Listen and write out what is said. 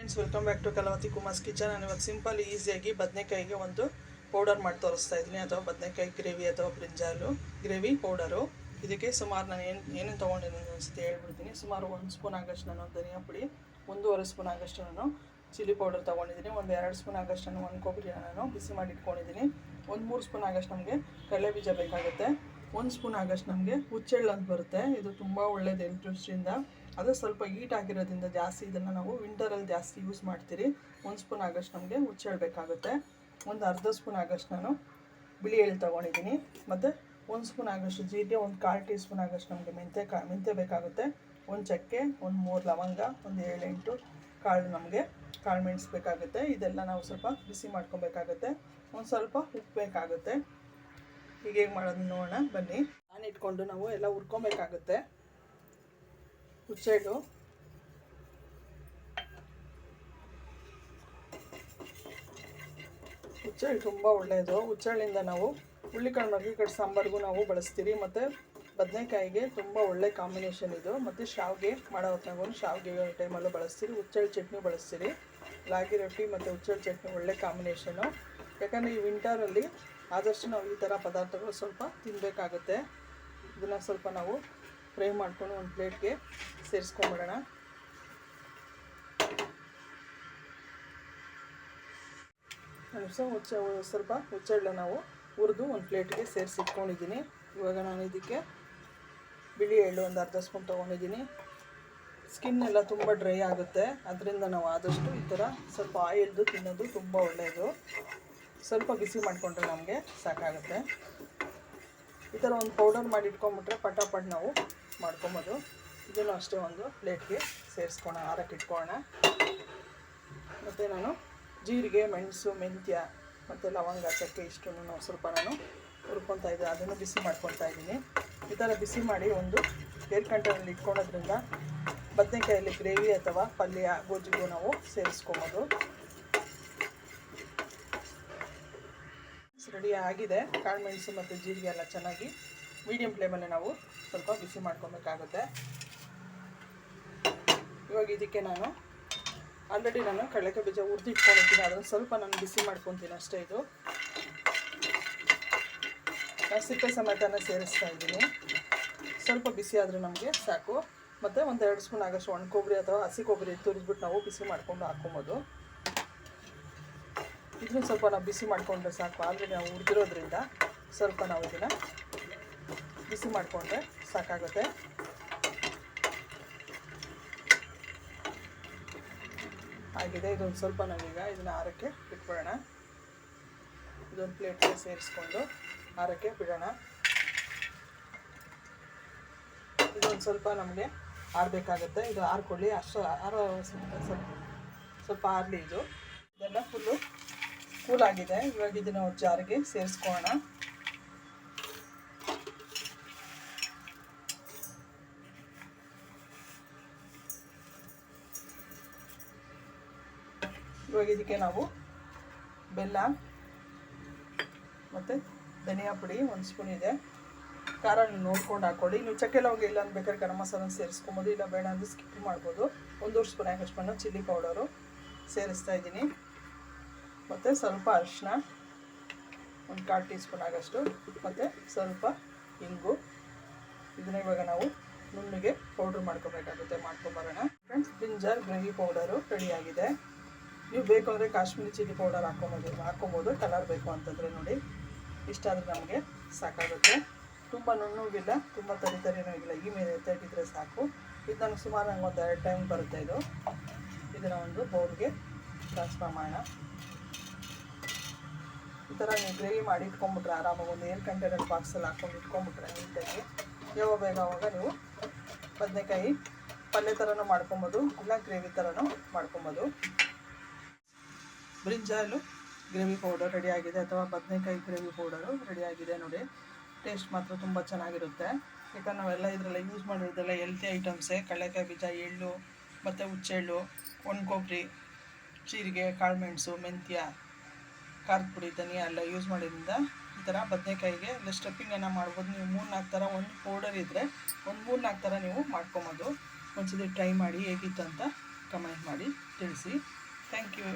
Friends welcome back to Kalavathi Kumar's kitchen ನಾನು ಇವಾಗ simple ಈಸಿಯಾಗಿ ಬದನೆಕಾಯಿಗೆ ಒಂದು ಪೌಡರ್ ಮಾಡಿ ತೋರಿಸ್ತಾ ಇದ್ದೀನಿ, ಅಥವಾ ಬದನೆಕಾಯಿ ಗ್ರೇವಿ ಅಥವಾ ಬ್ರಿಂಜಾಲು ಗ್ರೇವಿ ಪೌಡರು ಇದಕ್ಕೆ ಸುಮಾರು ನಾನು ಏನು ಏನೇನು ತೊಗೊಂಡಿದ್ದೀನಿ ಅನಿಸುತ್ತೆ ಹೇಳ್ಬಿಡ್ತೀನಿ. ಸುಮಾರು ಒಂದು ಸ್ಪೂನ್ ಆಗಷ್ಟು ನಾನು ಧನಿಯಾ ಪುಡಿ, ಒಂದೂವರೆ ಸ್ಪೂನ್ ಆಗಷ್ಟು ನಾನು ಚಿಲ್ಲಿ ಪೌಡರ್ ತೊಗೊಂಡಿದ್ದೀನಿ. ಒಂದು ಎರಡು ಸ್ಪೂನ್ ಆಗಷ್ಟು ನಾನು ಒಂದು ಕೊಬ್ಬರಿ ನಾನು ಬಿಸಿ ಮಾಡಿ ಇಟ್ಕೊಂಡಿದ್ದೀನಿ. ಒಂದು ಮೂರು ಸ್ಪೂನ್ ಆಗಷ್ಟು ನಮಗೆ ಕಡಲೆ ಬೀಜ ಬೇಕಾಗುತ್ತೆ. ಒಂದು ಸ್ಪೂನ್ ಆಗಷ್ಟು ನಮಗೆ ಹುಚ್ಚೆಳ್ಳು ಅಂತ ಬರುತ್ತೆ. ಇದು ತುಂಬ ಒಳ್ಳೆಯದು ಹೆಲ್ತ್ ದೃಷ್ಟಿಯಿಂದ ಅದು ಸ್ವಲ್ಪ ಹೀಟ್ ಆಗಿರೋದ್ರಿಂದ ಜಾಸ್ತಿ ಇದನ್ನು ನಾವು ವಿಂಟರಲ್ಲಿ ಜಾಸ್ತಿ ಯೂಸ್ ಮಾಡ್ತೀರಿ. ಒಂದು ಸ್ಪೂನ್ ಆಗಷ್ಟು ನಮಗೆ ಉಚ್ಚಳ್ಬೇಕಾಗುತ್ತೆ ಬೇಕಾಗುತ್ತೆ. ಒಂದು ಅರ್ಧ ಸ್ಪೂನ್ ಆಗಷ್ಟು ನಾನು ಬಿಳಿ ಎಳ್ಳು ತೊಗೊಂಡಿದ್ದೀನಿ. ಮತ್ತು ಒಂದು ಸ್ಪೂನ್ ಆಗಷ್ಟು ಜೀರಿಗೆ, ಒಂದು ಕಾಲು ಟೀ ಸ್ಪೂನ್ ಆಗಷ್ಟು ನಮಗೆ ಮೆಂತೆ ಕಾ ಮೆಂತೆ ಬೇಕಾಗುತ್ತೆ. ಒಂದು ಚಕ್ಕೆ, ಒಂದು ಮೂರು ಲವಂಗ, ಒಂದು ಏಳೆಂಟು ಕಾಳು ನಮಗೆ ಕಾಳು ಮೆಣಸು ಬೇಕಾಗುತ್ತೆ. ಇದೆಲ್ಲ ನಾವು ಸ್ವಲ್ಪ ಬಿಸಿ ಮಾಡ್ಕೊಬೇಕಾಗುತ್ತೆ. ಒಂದು ಸ್ವಲ್ಪ ಉಪ್ಪು ಬೇಕಾಗುತ್ತೆ. ಹೀಗೆ ಹೇಗೆ ಮಾಡೋದು ನೋಡೋಣ, ಬನ್ನಿ. ನಾನು ಇಟ್ಕೊಂಡು ನಾವು ಎಲ್ಲ ಹುರ್ಕೊಬೇಕಾಗುತ್ತೆ. ಹುಚ್ಚೆಳ್ಳು ಹುಚ್ಚೆಳ್ಳು ತುಂಬ ಒಳ್ಳೆಯದು ಹುಚ್ಚೆಳ್ಳಿಂದ ನಾವು ಹುಳ್ಳಿಕಾಳು ಕಟ್ಟು ಸಾಂಬಾರಿಗೂ ನಾವು ಬಳಸ್ತೀವಿ ಮತ್ತು ಬದನೆಕಾಯಿಗೆ ತುಂಬ ಒಳ್ಳೆ ಕಾಂಬಿನೇಷನ್ ಇದು. ಮತ್ತು ಶಾವಿಗೆ ಮಾಡೋ ಹೊತ್ತಾಗೂ ಶಾವಿಗೆ ಟೈಮಲ್ಲೂ ಬಳಸ್ತೀರಿ. ಹುಚ್ಚೆಳ್ಳು ಚಟ್ನಿ ಬಳಸ್ತೀರಿ. ರಾಗಿ ರೊಟ್ಟಿ ಮತ್ತು ಹುಚ್ಚೆಳ್ಳು ಚಟ್ನಿ ಒಳ್ಳೆ ಕಾಂಬಿನೇಷನು ಯಾಕಂದರೆ ಈ ವಿಂಟರಲ್ಲಿ ಆದಷ್ಟು ನಾವು ಈ ಥರ ಪದಾರ್ಥಗಳು ಸ್ವಲ್ಪ ತಿನ್ನಬೇಕಾಗುತ್ತೆ ಇದನ್ನು ಸ್ವಲ್ಪ ನಾವು ಫ್ರೈ ಮಾಡಿಕೊಂಡು ಒಂದು ಪ್ಲೇಟ್ಗೆ ಸೇರಿಸ್ಕೊಂಬಿಡೋಣ. ಸೊ ಹುಚ್ಚ ಸ್ವಲ್ಪ ಹುಚ್ಚಳ್ಳ ನಾವು ಹುರಿದು ಒಂದು ಪ್ಲೇಟ್ಗೆ ಸೇರಿಸಿ ಇಟ್ಕೊಂಡಿದ್ದೀನಿ. ಇವಾಗ ನಾನು ಇದಕ್ಕೆ ಬಿಳಿ ಎಳ್ಳು ಒಂದು ಅರ್ಧ ಸ್ಪೂನ್ ತೊಗೊಂಡಿದ್ದೀನಿ. ಸ್ಕಿನ್ ಎಲ್ಲ ತುಂಬ ಡ್ರೈ ಆಗುತ್ತೆ. ಅದರಿಂದ ನಾವು ಆದಷ್ಟು ಈ ಥರ ಸ್ವಲ್ಪ ಆಯಿಲ್ದು ತಿನ್ನೋದು ತುಂಬ ಒಳ್ಳೆಯದು ಸ್ವಲ್ಪ ಬಿಸಿ ಮಾಡಿಕೊಂಡ್ರೆ ನಮಗೆ ಸಾಕಾಗುತ್ತೆ. ಈ ಥರ ಒಂದು ಪೌಡರ್ ಮಾಡಿ ಇಟ್ಕೊಂಬಿಟ್ರೆ ಪಟಾಪಟ್ ನಾವು ಮಾಡ್ಕೊಬೋದು. ಇದನ್ನು ಅಷ್ಟೇ ಒಂದು ಪ್ಲೇಟ್ಗೆ ಸೇರಿಸ್ಕೋಣ ಆರಕ್ಕೆ ಇಟ್ಕೊಳ್ಳೋಣ ಮತ್ತು ನಾನು ಜೀರಿಗೆ, ಮೆಣಸು, ಮೆಂತ್ಯ ಮತ್ತು ಲವಂಗ, ಚಕ್ಕೆ ಇಷ್ಟನ್ನು ಸ್ವಲ್ಪ ನಾನು ಹುರ್ಕೊತಾ ಇದ್ದೆ. ಅದನ್ನು ಬಿಸಿ ಮಾಡ್ಕೊತಾ ಇದ್ದೀನಿ. ಈ ಥರ ಬಿಸಿ ಮಾಡಿ ಒಂದು ಏರ್ ಕಂಟೈನಲ್ಲಿ ಇಟ್ಕೊಳೋದ್ರಿಂದ ಬದನೆಕಾಯಲ್ಲಿ ಗ್ರೇವಿ ಅಥವಾ ಪಲ್ಯ, ಗೊಜ್ಜಿಗೂ ನಾವು ಸೇರಿಸ್ಕೊಬೋದು. ರೆಡಿ ಆಗಿದೆ. ಕಾಳು ಮೆಣಸು ಮತ್ತು ಜೀರಿಗೆ ಎಲ್ಲ ಚೆನ್ನಾಗಿ ಮೀಡಿಯಮ್ ಫ್ಲೇಮಲ್ಲಿ ನಾವು ಸ್ವಲ್ಪ ಬಿಸಿ ಮಾಡ್ಕೊಬೇಕಾಗುತ್ತೆ. ಇವಾಗ ಇದಕ್ಕೆ ನಾನು ಆಲ್ರೆಡಿ ನಾನು ಕಡಲೆಕಾಯಿ ಬೀಜ ಹುರಿದು ಇಟ್ಕೊಂಡಿದ್ದೀನಿ ಅದನ್ನು ಸ್ವಲ್ಪ ನಾನು ಬಿಸಿ ಮಾಡ್ಕೊತೀನಿ ಅಷ್ಟೇ ಇದು. ನಾನು ಸಿಪ್ಪೆ ಸಮೇತನ ಸೇರಿಸ್ತಾ ಇದ್ದೀನಿ. ಸ್ವಲ್ಪ ಬಿಸಿ ಆದರೆ ನಮಗೆ ಸಾಕು. ಮತ್ತು ಒಂದು ಎರಡು ಸ್ಪೂನ್ ಆಗಷ್ಟು ಒಣ ಕೊಬ್ಬರಿ ಅಥವಾ ಹಸಿ ಕೊಬ್ಬರಿ ತುರಿದ್ಬಿಟ್ಟು ನಾವು ಬಿಸಿ ಮಾಡ್ಕೊಂಡು ಹಾಕ್ಕೊಬೋದು. ಇದನ್ನು ಸ್ವಲ್ಪ ನಾವು ಬಿಸಿ ಮಾಡಿಕೊಂಡ್ರೆ ಸಾಕು. ಆಲ್ರೆಡಿ ನಾವು ಹುರಿದಿರೋದ್ರಿಂದ ಸ್ವಲ್ಪ ನಾವು ಇದನ್ನು ಬಿಸಿ ಮಾಡಿಕೊಂಡ್ರೆ ಸಾಕಾಗುತ್ತೆ. ಆಗಿದೆ. ಇದೊಂದು ಸ್ವಲ್ಪ ನಾವೀಗ ಇದನ್ನು ಆರಕ್ಕೆ ಬಿಟ್ಬಿಡೋಣ. ಇದೊಂದು ಪ್ಲೇಟ್ಗೆ ಸೇರಿಸ್ಕೊಂಡು ಆರಕ್ಕೆ ಬಿಡೋಣ. ಇದೊಂದು ಸ್ವಲ್ಪ ನಮಗೆ ಆರಬೇಕಾಗುತ್ತೆ. ಇದು ಆರ್ಕೊಳ್ಳಿ. ಅಷ್ಟು ಆರೋ ಸ್ವಲ್ಪ ಸ್ವಲ್ಪ ಆರಲಿ ಇದು. ಇದೆಲ್ಲ ಫುಲ್ಲು ಕೂಲ್ ಆಗಿದೆ. ಇವಾಗ ಇದನ್ನು ಜಾರಿಗೆ ಸೇರಿಸ್ಕೊಳ್ಳೋಣ. ಇವಾಗ ಇದಕ್ಕೆ ನಾವು ಬೆಲ್ಲ ಮತ್ತು ಧನಿಯಾ ಪುಡಿ ಒಂದು ಸ್ಪೂನ್ ಇದೆ. ಖಾರ ನೋಡ್ಕೊಂಡು ಹಾಕ್ಕೊಳ್ಳಿ ನೀವು ಚಕ್ಕೆ ಲವಂಗ ಇಲ್ಲ ಅಂತ ಬೇಕಾದ್ರೆ ಗರಂ ಮಸಾಲ ಸೇರಿಸ್ಕೊಬೋದು, ಇಲ್ಲ ಬೇಡ ಅಂದರೆ ಸ್ಕಿಪ್ ಮಾಡ್ಬೋದು. ಒಂದೂವರೆ ಸ್ಪೂನ್ ಹಾಕಷ್ಟು ಚಿಲ್ಲಿ ಪೌಡರು ಸೇರಿಸ್ತಾ ಇದ್ದೀನಿ. ಮತ್ತು ಸ್ವಲ್ಪ ಅರಿಶಿನ ಒಂದು ಕಾಲು ಟೀ ಸ್ಪೂನ್ ಆಗೋಷ್ಟು, ಮತ್ತು ಸ್ವಲ್ಪ ಇಂಗು. ಇದನ್ನ ಇವಾಗ ನಾವು ನುಣ್ಣಗೆ ಪೌಡ್ರ್ ಮಾಡ್ಕೋಬೇಕಾಗುತ್ತೆ, ಮಾಡ್ಕೊಂಬರೋಣ. ಫ್ರೆಂಡ್ಸ್ ಜಿಂಜರ್ ಗ್ರೇವಿ ಪೌಡರು ರೆಡಿಯಾಗಿದೆ ನೀವು ಬೇಕು ಅಂದರೆ ಕಾಶ್ಮೀರಿ ಚಿಲ್ಲಿ ಪೌಡರ್ ಹಾಕ್ಕೊಬೋದು ಹಾಕ್ಕೊಬೋದು ಕಲರ್ ಬೇಕು ಅಂತಂದರೆ ನೋಡಿ. ಇಷ್ಟಾದರೆ ನಮಗೆ ಸಾಕಾಗುತ್ತೆ. ತುಂಬ ನುಣ್ಣುಗಿಲ್ಲ ತುಂಬ ತರಿ ತರಿನೂ ಇಲ್ಲ. ಈ ಮೇಲೆ ತೆಗೆದಿದ್ರೆ ಸಾಕು. ಇದು ನನಗೆ ಸುಮಾರು ನಂಗೆ ಒಂದು ಎರಡು ಟೈಮ್ ಬರುತ್ತೆ ಇದು. ಇದನ್ನು ಒಂದು ಬೌಲ್ಗೆ ಟ್ರಾನ್ಸ್ಫರ್ ಮಾಡೋಣ. ಈ ಥರ ನೀವು ಗ್ರೇವಿ ಮಾಡಿ ಇಟ್ಕೊಂಬಿಟ್ರೆ ಆರಾಮಾಗಿ ಒಂದು ಏರ್ ಕಂಟೈನರ್ ಬಾಕ್ಸಲ್ಲಿ ಹಾಕೊಂಡು ಇಟ್ಕೊಂಬಿಟ್ರೆ ನೀಟಾಗಿ. ಯಾವಾಗ ಬೇಗ ಅವಾಗ ನೀವು ಬದನೆಕಾಯಿ ಪಲ್ಯ ಥರನೂ ಮಾಡ್ಕೊಬೋದು, ಇಲ್ಲ ಗ್ರೇವಿ ಥರನೂ ಮಾಡ್ಕೊಬೋದು. ಬ್ರಿಂಜಾಲು ಗ್ರೇವಿ ಪೌಡರ್ ರೆಡಿಯಾಗಿದೆ ಅಥವಾ ಬದನೆಕಾಯಿ ಗ್ರೇವಿ ಪೌಡರು ರೆಡಿಯಾಗಿದೆ ನೋಡಿ. ಟೇಸ್ಟ್ ಮಾತ್ರ ತುಂಬ ಚೆನ್ನಾಗಿರುತ್ತೆ. ಯಾಕಂದ್ರೆ ನಾವೆಲ್ಲ ಇದರಲ್ಲಿ ಯೂಸ್ ಮಾಡಿರೋದೆಲ್ಲ ಹೆಲ್ತಿ ಐಟಮ್ಸೇ ಕಡಲೆಕಾಯಿ ಬೀಜ, ಎಳ್ಳು, ಮತ್ತು ಹುಚ್ಚೆಳ್ಳು ಒಣ ಕೊಬ್ಬರಿ ಜೀರಿಗೆ ಕಾಳುಮೆಣಸು ಮೆಂತ್ಯ ಖಾರದ ಪುಡಿ, ಧನಿಯಾ ಎಲ್ಲ ಯೂಸ್ ಮಾಡಿದ್ರಿಂದ ಈ ಥರ ಬದನೆಕಾಯಿಗೆ ಇಲ್ಲ ಸ್ಟಫಿಂಗನ್ನು ಮಾಡ್ಬೋದು. ನೀವು ಮೂರು ನಾಲ್ಕು ಥರ ಒಂದು ಪೌಡರ್ ಇದ್ದರೆ ಒಂದು ಮೂರು ನಾಲ್ಕು ಥರ ನೀವು ಮಾಡ್ಕೊಬೋದು. ಒಂದ್ಸತಿ ಟ್ರೈ ಮಾಡಿ ಹೇಗಿತ್ತು ಅಂತ ಕಮೆಂಟ್ ಮಾಡಿ ತಿಳಿಸಿ. Thank you